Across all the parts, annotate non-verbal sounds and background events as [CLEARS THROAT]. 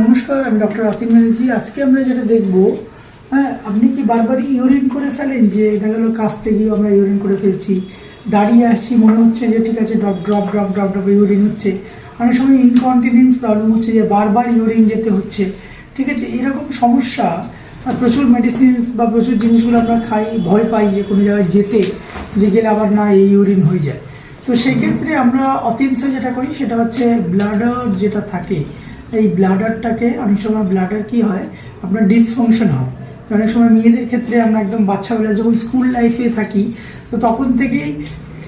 নমস্কার, আমি ডক্টর অতীন ব্যানার্জি। আজকে আমরা যেটা দেখব হ্যাঁ আপনি কি বারবার ইউরিন করে ফেলেন যে দেখা গেলো কাছতে গিয়ে আমরা ইউরিন করে ফেলছি? দাঁড়িয়ে আসছি, মনে হচ্ছে যে ঠিক আছে, drop drop drop drop drop urine হচ্ছে। অনেক সময় ইনকন্টিনেন্স প্রবলেম হচ্ছে যে বারবার ইউরিন যেতে হচ্ছে। ঠিক আছে, এরকম সমস্যা, আর প্রচুর মেডিসিনস বা প্রচুর জিনিসগুলো আমরা খাই, ভয় পাই যে কোনো জায়গায় যেতে, যে গেলে আবার না, এই ইউরিন হয়ে যায়। তো সেক্ষেত্রে আমরা অতিনসে যেটা করি, সেটা হচ্ছে ব্লাডার যেটা থাকে এই ব্লাডারটাকে অনেক সময় ব্লাডার কি হয়? আপনার ডিসফাংশন হয়। অনেক সময় মেয়েদের ক্ষেত্রে আমরা একদম বাচ্চাবেলা যখন স্কুল লাইফে থাকি, তো তখন থেকেই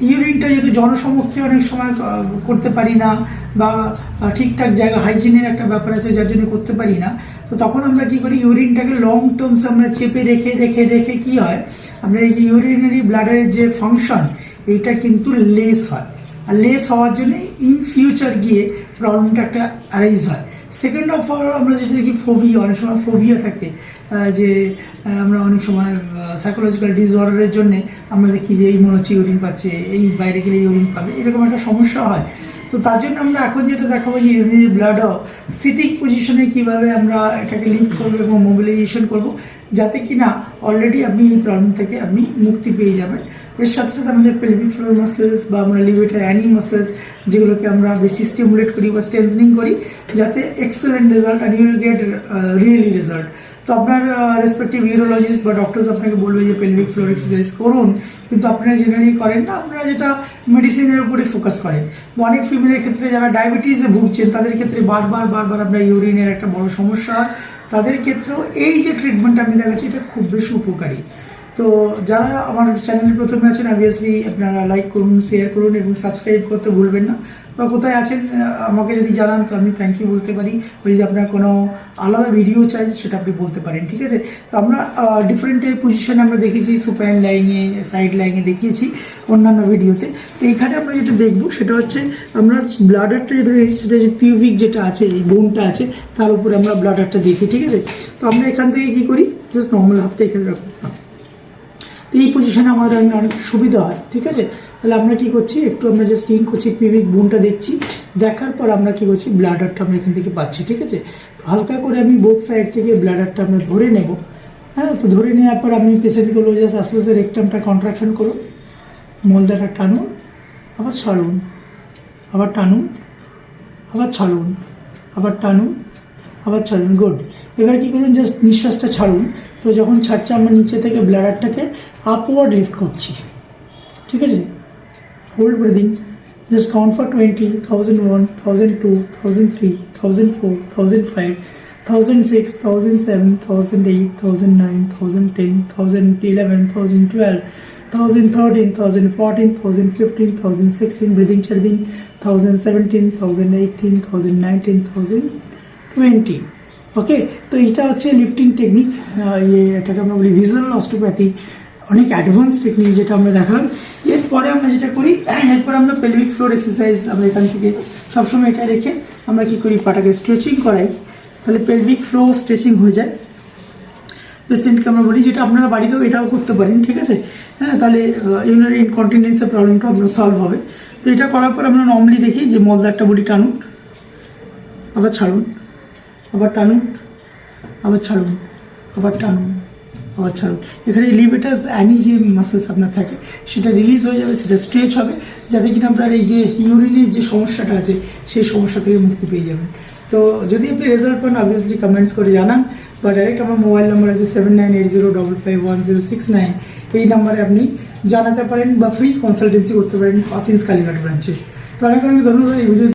ইউরিনটা যেহেতু জনসমক্ষে অনেক সময় করতে পারি না বা ঠিকঠাক জায়গা হাইজিনের একটা ব্যাপার আছে যার জন্য করতে পারি না, তো তখন আমরা কি করি ইউরিনটাকে লং টার্মস আমরা চেপে রেখে রেখে রেখে কি হয় আপনার এই যে ইউরিনারি ব্লাডারের যে ফাংশন এইটা কিন্তু লেস হয়। আর লেস হওয়ার জন্য ইন ফিউচার গিয়ে প্রবলেমটা একটা অ্যারাইজ হয়। সেকেন্ড অফ অল আমরা যেটা দেখি ফোবিয়া অনেক সময় ফোবিয়া থাকে যে আমরা অনেক সময় সাইকোলজিক্যাল ডিসঅর্ডারের জন্যে আমরা দেখি যে এই মনে হচ্ছে ইউরিন পাচ্ছে, এই বাইরে গেলে ইউরিন পাবে, এরকম একটা সমস্যা হয়। তো তার জন্য আমরা এখন যেটা দেখাবো যে ইউরিনারি ব্লাডও সিটিং পজিশনে কীভাবে আমরা এটাকে লিফট করব এবং মোবিলাইজেশন করব, যাতে কি না অলরেডি আপনি এই প্রবলেম থেকে আপনি মুক্তি পেয়ে যাবেন। এর সাথে সাথে আমাদের পেলভিক ফ্লোর মাসেলস বা আমরা লিভেটার অ্যানি মাসেলস যেগুলোকে আমরা বেশি স্টিমুলেট করি বা স্ট্রেংথনিং করি, যাতে excellent result and you'll get really result তো আপনার রেসপেক্টিভ ইউরোলজিস্ট বা ডক্টরস আপনাকে বলবে যে পেলভিক ফ্লোর এক্সারসাইজ করুন, কিন্তু আপনারা জেনারেলি করেন না, আপনারা যেটা মেডিসিনের উপরে ফোকাস করেন। অনেক ফিমেলের ক্ষেত্রে যারা ডায়াবেটিসে ভুগছেন, তাদের ক্ষেত্রে বারবার বারবার আপনার ইউরিনের একটা বড় সমস্যা হয়। তাদের ক্ষেত্রেও এই যে ট্রিটমেন্ট আমি দেখাচ্ছি, এটা খুব বেশি উপকারী। তো যারা আমার চ্যানেলে প্রথমে আছেন অবভিয়াসলি আপনারা লাইক করুন শেয়ার করুন এবং সাবস্ক্রাইব করতে ভুলবেন না। বা কোথায় আছেন আমাকে যদি জানান, তো আমি থ্যাংক ইউ বলতে পারি। বা যদি আপনার কোনো আলাদা ভিডিও চাই, সেটা আপনি বলতে পারেন, ঠিক আছে? তো আমরা ডিফারেন্ট পজিশনে আমরা দেখেছি সুপাইন লাইনে সাইড লাইনে দেখিয়েছি অন্যান্য ভিডিওতে তো। এইখানে আমরা যেটা দেখব, সেটা হচ্ছে আমরা ব্লাডারটা যেটা দেখছি, সেটা যে পিউভিক যেটা আছে, এই বোনটা আছে, তার উপরে আমরা ব্লাডারটা দেখি, ঠিক আছে? তো আমরা এখান থেকে কী করি? জাস্ট নর্মাল হাতটা এখানে রাখব। এই পজিশনে আমাদের অনেক সুবিধা হয়, ঠিক আছে? তাহলে আমরা কি করছি, একটু আমরা জাস্ট ইন করছি পিভিক বোনটা দেখছি, দেখার পর আমরা কি করছি ব্লাডারটা আমরা এখান থেকে পাচ্ছি, ঠিক আছে? তো হালকা করে আমি বোথ সাইড থেকে ব্লাডারটা আমরা ধরে নেব। হ্যাঁ তো ধরে নেওয়ার পর আপনি পেশেন্টকে বলব জাস্ট আস্তে আস্তে রেকটামটা কন্ট্রাকশন করুন মলদাটা টানুন, আবার ছাড়ুন, আবার টানুন, আবার ছাড়ুন, আবার টানুন আবার ছাড়ুন গুড এবার কি করুন জাস্ট নিঃশ্বাসটা ছাড়ুন তো যখন ছাড়ছে আমরা নিচে থেকে ব্লাডারটাকে আপওয়ার্ড লিফট করছি ঠিক আছে hold breathing just count for twenty thousand one thousand two thousand three thousand four thousand five thousand six thousand seven thousand eight thousand nine thousand ten thousand eleven thousand twelve thousand thirteen thousand fourteen thousand fifteen thousand sixteen breathing ছেড়ে দিন thousand seventeen thousand eighteen thousand nineteen thousand twenty okay তো এটা হচ্ছে lifting technique ইয়ে এটাকে আমরা বলি visual অস্টোপ্যাথি অনেক অ্যাডভান্স টেকনিক যেটা আমরা দেখালাম। এরপরে আমরা যেটা করি, [CLEARS THROAT] এরপর আমরা পেলভিক ফ্লোর এক্সারসাইজ আমরা এখান থেকে সবসময় এটা রেখে আমরা কি করি, পাটাকে স্ট্রেচিং করাই। তাহলে পেলভিক ফ্লো স্ট্রেচিং হয়ে যায়। পেশেন্টকে আমরা বলি, যেটা আপনারা বাড়িতেও এটাও করতে পারেন, ঠিক আছে? হ্যাঁ তাহলে ইউনারি ইনকন্টিনেন্সের প্রবলেমটা আপনার সলভ হবে। তো এটা করার পর আমরা নর্মালি দেখি যে মলদারটা বডি টানুন আবার ছাড়ুন। আবার টানুন, আবার ছাড়ুন, আবার টানুন, আবার ছাড়ুন। এখানে লিভেটাস অ্যানি যে মাসেলস আপনার থাকে, সেটা রিলিজ হয়ে যাবে, সেটা স্ট্রেচ হবে, যাতে কিনা আপনার এই যে ইউরিনের যে সমস্যাটা আছে, সেই সমস্যা থেকে মুক্তি পেয়ে যাবেন। তো যদি আপনি রেজাল্ট পান অবভিয়াসলি কমেন্টস করে জানান, বা ডাইরেক্ট আমার মোবাইল নাম্বার আছে seven nine eight zero double five one zero six nine এই নাম্বারে আপনি জানাতে পারেন বা ফ্রি কনসালটেন্সি করতে পারেন অথিন্স কালীঘাট ব্রাঞ্চে তো অনেক অনেক ধন্যবাদ, এই ভিডিও